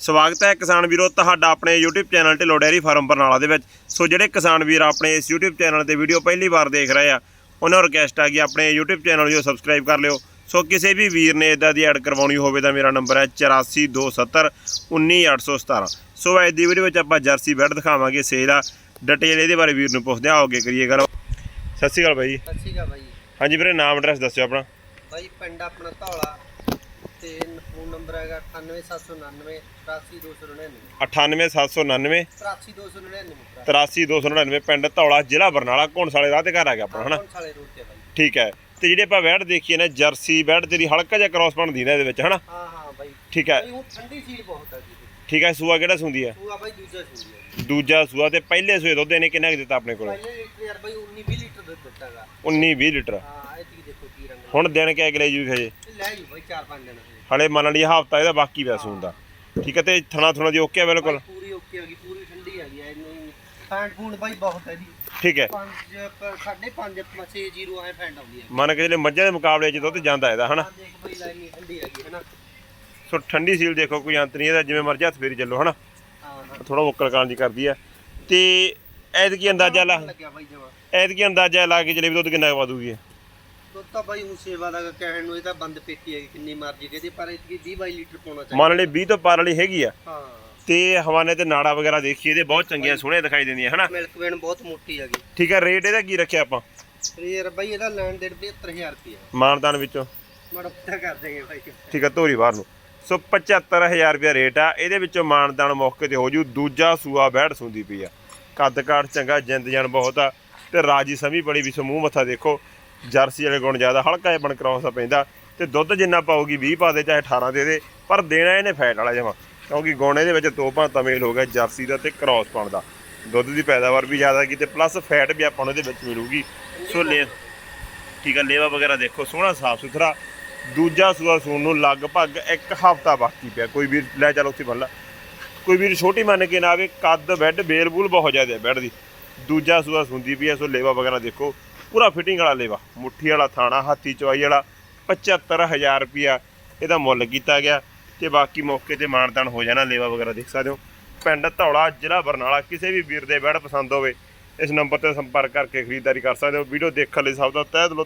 ਸਵਾਗਤ ਹੈ ਕਿਸਾਨ ਵੀਰੋ ਤੁਹਾਡਾ ਆਪਣੇ YouTube channel Dhillon dairy farm Barnala ਦੇ ਵਿੱਚ। ਸੋ ਜਿਹੜੇ ਕਿਸਾਨ ਵੀਰ ਆਪਣੇ ਇਸ YouTube ਚੈਨਲ ਤੇ ਵੀਡੀਓ ਪਹਿਲੀ ਵਾਰ ਦੇਖ ਰਹੇ ਆ ਉਹਨਾਂ ਨੂੰ ਰਿਕਵੈਸਟ ਆ ਕਿ ਆਪਣੇ YouTube ਚੈਨਲ ਨੂੰ ਸਬਸਕ੍ਰਾਈਬ ਕਰ ਲਿਓ। ਸੋ ਕਿਸੇ ਵੀ ਵੀਰ ਨੇ ਇਦਾਂ ਦੀ ਐਡ ਕਰਵਾਉਣੀ ਹੋਵੇ ਤਾਂ ਮੇਰਾ ਨੰਬਰ ਹੈ 8427 19817 ਸੋ ਅੱਜ ਦੀ ਵੀਡੀਓ ਵਿੱਚ ਆਪਾਂ ਜਰਸੀ ਬੈਡ ਦਿਖਾਵਾਂਗੇ ਸੇਲ ਆ। ਡਿਟੇਲ ਇਹਦੇ ਬਾਰੇ ਵੀਰ ਨੂੰ ਪੁੱਛਦੇ ਆ ਆਓਗੇ ਕਰੀਏ ਗੱਲ। ਸਤਿ ਸ਼੍ਰੀ ਅਕਾਲ ਜੀ। ਸਤਿ ਸ਼੍ਰੀ ਅਕਾਲ ਬਾਈ। ਹਾਂਜੀ ਵੀਰੇ ਨਾਮ ਐਡਰੈਸ ਦੱਸਿਓ ਆਪਣਾ। ਬਾਈ ਪਿੰਡ ਆਪਣਾ ਧੌਲਾ। ਤੇ ਫੋਨ ਨੰਬਰ ਹੈਗਾ 98799 83299 98799 83299 83299 ਪਿੰਡ ਧੌਲਾ ਜ਼ਿਲ੍ਹਾ ਬਰਨਾਲਾ ਘੋਣਸਾਲੇ ਰਾਹ ਤੇ ਘਰ ਆ ਗਿਆ ਆਪਣਾ ਹਨਾ? ਸਾਲੇ ਰੋਡ ਤੇ ਬਾਈ। ਠੀਕ ਹੈ ਤੇ ਜਿਹੜੇ ਆਪਾਂ ਵੈੜ ਦੇਖੀਏ ਨਾ ਜਰਸੀ ਵੈੜ ਤੇਰੀ ਹਲਕਾ ਜਿਹਾ ਕ੍ਰਾਸ ਬਣਦੀ ਨਾ ਇਹਦੇ ਵਿੱਚ ਹਨਾ? ਹਾਂ ਹਾਂ ਬਾਈ। ਠੀਕ ਹੈ। ਬਾਈ ਹੁਣ ਠੰਡੀ ਸੀਲ ਬਹੁਤ ਹੈ ਜੀ। ਠੀਕ ਹੈ ਸੂਆ ਕਿਹੜਾ ਸੁੰਦੀ ਹੈ? ਬਾਈ ਦੂਜਾ ਸੂਈ ਹੈ ਦੂਜਾ ਸੂਆ ਤੇ ਪਹਿਲੇ ਸੂਏ ਦੁੱਧ ਇਹਨੇ ਕਿੰਨਾ ਕੁ ਦਿੱਤਾ ਆਪਣੇ ਕੋਲ? ਪਹਿਲੇ ਲੀਟਰ ਯਾਰ ਬਾਈ 19 20 ਲੀਟਰ ਦੁੱਧ ਦਿੱਤਾਗਾ 19 20 ਲੀਟਰ। ਹਾਂ ਇਹ ਹੁਣ ਦਿਨ ਕਿਆ ਅਗਲੇ ਜੂ ਹਜੇ ਲੈ ਜੀ ਬਾਈ 4-5 ਦਿਨ ਹਲੇ ਮੰਨ ਲਈ ਹਫਤਾ ਇਹਦਾ ਬਾਕੀ ਪਿਆ ਸੂਣ ਦਾ। ਠੀਕ ਹੈ ਤੇ ਥਣਾ ਥਣਾ ਦੀ ਓਕੇ ਆ ਬਿਲਕੁਲ? ਪੂਰੀ ਓਕੇ ਹੈਗੀ ਪੂਰੀ ਠੰਡੀ ਹੈਗੀ ਐ ਨਹੀਂ। ਫੈਂਟ ਫੂਡ ਬਾਈ ਬਹੁਤ ਹੈ ਜੀ। ਠੀਕ ਹੈ। 5 ਸਾਢੇ 5 6 ਜ਼ੀਰੋ ਐ ਫੈਂਟ ਆਉਂਦੀ ਹੈ ਮੰਨ ਕੇ ਜਿਹੜੇ ਮੱਝਾਂ ਦੇ ਮੁਕਾਬਲੇ 'ਚ ਦੁੱਧ ਜਾਂਦਾ ਇਹਦਾ ਹਨਾ? ਦੇਖ ਬਾਈ ਲਾਈਨ ਠੰਡੀ ਸੋ ਠੰਡੀ ਸੀਲ ਦੇਖੋ ਕੋਈ ਅੰਤ ਨਹੀਂ ਇਹਦਾ ਜਿਵੇਂ ਮਰਜ਼ੀ ਹੱਥ ਫੇਰੀ ਚੱਲੋ ਹਨਾ? ਥੋੜਾ ਮੁੱਕਲ ਕਾਂ ਦੀ ਕਰਦੀ ਆ। ਤੇ ਐਤਕੀ ਅੰਦਾਜ਼ਾ ਲਾ ਲੱਗਿਆ ਬਾਈ ਜਮਾ। ਐਤਕੀ ਅੰਦਾਜ਼ਾ ਲਾ ਕੇ ਵੀ ਦੁੱਧ ਕਿੰਨਾ ਕੁ ਵਧੂਗੀ ਇਹ? ਦੁੱਧ ਤਾਂ ਬਾਈ ਹੁਣ ਸੇਵਾ ਦਾ ਕਹਿਣ ਨੂੰ ਇਹ ਤਾਂ ਬੰਦ ਪੇਟੀ ਹੈਗੀ ਕਿੰਨੀ ਮਰਜ਼ੀ ਕਹਦੇ ਪਰ ਇਤਕੀ 20 22 ਲੀਟਰ ਪਾਉਣਾ ਚਾਹੀਦਾ। ਮੰਨ ਲਈ 20 ਤੋਂ ਪਾਰ ਵਾਲੀ ਹੈਗੀ ਆ। ਹਾਂ। ਤੇ ਹਵਾਨੇ ਤੇ ਨਾੜਾ ਵਗੈਰਾ ਦੇਖੀਏ ਇਹਦੇ ਬਹੁਤ ਚੰਗੀਆਂ ਸੋਹਣੀਆਂ ਦਿਖਾਈ ਦਿੰਦੀਆਂ ਹਨਾ? ਮਿਲਕ ਵੇਨ ਬਹੁਤ ਮੋਟੀ ਹੈਗੀ। ਠੀਕ ਹੈ ਰੇਟ ਇਹਦਾ ਕੀ ਰੱਖਿਆ ਆਪਾਂ? ਯਾਰ ਬਾਈ ਇਹਦਾ ਲੈਣ ਦੇਣ 75000 ਰੁਪਏ ਮਾਨਦਾਨ ਵਿੱਚੋਂ। ਮੜਾ ਪਤਾ ਕਰ ਦੇਗੇ ਬਾਈ। ਠੀਕ ਹੈ ਧੋਰੀ ਬਾਹਰ ਨੂੰ। ਸੋ 75000 ਰੁਪਏ ਰੇਟ ਆ ਇਹਦੇ ਵਿੱਚੋਂ ਮਾਨਦਾਨ ਮੌਕੇ ਤੇ ਹੋ ਜੂ ਦੂਜਾ ਸੂਆ ਬੈੜ ਸੁੰਦੀ ਪਈ ਆ। ਕੱਦ ਕਾਠ ਚੰਗਾ ਜਿੰਦ ਜਾਨ ਬਹੁਤ ਆ ਤੇ ਰਾਜੀ ਸਮੀ ਬੜੀ ਵੀ ਸਮੂਹ ਮੱਥਾ ਦੇਖੋ। ਜਰਸੀ ਵਾਲੇ ਗੁਣ ਜ਼ਿਆਦਾ, ਹਲਕਾ ਜਿਹਾ ਬਣ ਕਰਾਉਸ ਪੈਂਦਾ ਤੇ ਦੁੱਧ ਜਿੰਨਾ ਪਾਉਗੀ 20 ਪਾ ਦੇ, ਚਾਹੇ 18 ਦੇ ਦੇ, ਪਰ ਦੇਣਾ ਇਹਨੇ ਫੈਟ ਵਾਲਾ ਜਮਾ ਕਿਉਂਕਿ ਗੁਣ ਇਹਦੇ ਵਿੱਚ ਤੋਪਾਂ ਤਮੇਲ ਹੋ ਗਿਆ, ਜਰਸੀ ਦਾ ਤੇ ਕ੍ਰਾਸ ਪਾਉਣ ਦਾ। ਦੁੱਧ ਦੀ ਪੈਦਾਵਾਰ ਵੀ ਜ਼ਿਆਦਾ ਕੀ ਤੇ ਪਲੱਸ ਫੈਟ ਵੀ ਆਪਾਂ ਨੂੰ ਇਹਦੇ ਵਿੱਚ ਮਿਲੂਗੀ। ਸੋ ਲੈ, ਠੀਕ ਆ, ਲੇਵਾ ਵਗੈਰਾ ਦੇਖੋ, ਸੋਹਣਾ ਸਾਫ਼ ਸੁਥਰਾ। ਦੂਜਾ ਸੂਆ ਸੂਣ ਨੂੰ ਲਗਭਗ ਇੱਕ ਹਫ਼ਤਾ ਬਾਕੀ ਪਿਆ। ਕੋਈ ਵੀਰ, ਲੈ ਚੱਲ ਉੱਥੇ ਬੰਨ ਲਾ। ਕੋਈ ਵੀਰ ਛੋਟੀ ਮੰਨ ਕੇ ਨਾ ਆਵੇ, ਕੱਦ, ਬੈੱਡ, ਬੇਲਬੂਲ ਬਹੁਤ ਜ਼ਿਆਦਾ ਬੈੱਡ ਦੀ। ਦੂਜਾ ਸੂਆ ਸੁੰਦੀ ਪਈ ਐ ਸੋ ਲੇਵਾ ਵਗੈਰਾ ਦੇਖੋ। ਪੂਰਾ ਫਿਟਿੰਗ ਵਾਲਾ ਲੇਵਾ। ਮੁੱਠੀ ਵਾਲਾ, ਥਾਣਾ, ਹਾਥੀ, ਚਵਾਈ ਵਾਲਾ 75000 ਰੁਪਿਆ ਇਹਦਾ ਮੁੱਲ ਕੀਤਾ ਗਿਆ ਤੇ ਬਾਕੀ ਮੌਕੇ ਤੇ ਮਾਨਦਾਨ ਹੋ ਜਾਣਾ, ਲੇਵਾ ਵਗੈਰਾ ਦੇਖ ਸਕਦੇ ਹੋ। ਪਿੰਡ ਧੌਲਾ, ਜ਼ਿਲ੍ਹਾ ਬਰਨਾਲਾ, ਕਿਸੇ ਵੀ ਵੀਰ ਦੇ ਬੈਡ ਪਸੰਦ ਹੋਵੇ, ਇਸ ਨੰਬਰ ਤੇ ਸੰਪਰਕ ਕਰਕੇ ਖਰੀਦਦਾਰੀ ਕਰ ਸਕਦੇ ਹੋ। ਵੀਡੀਓ ਦੇਖਣ ਲਈ ਸਭ ਦਾ ਤਹਿ ਦਿਲੋਂ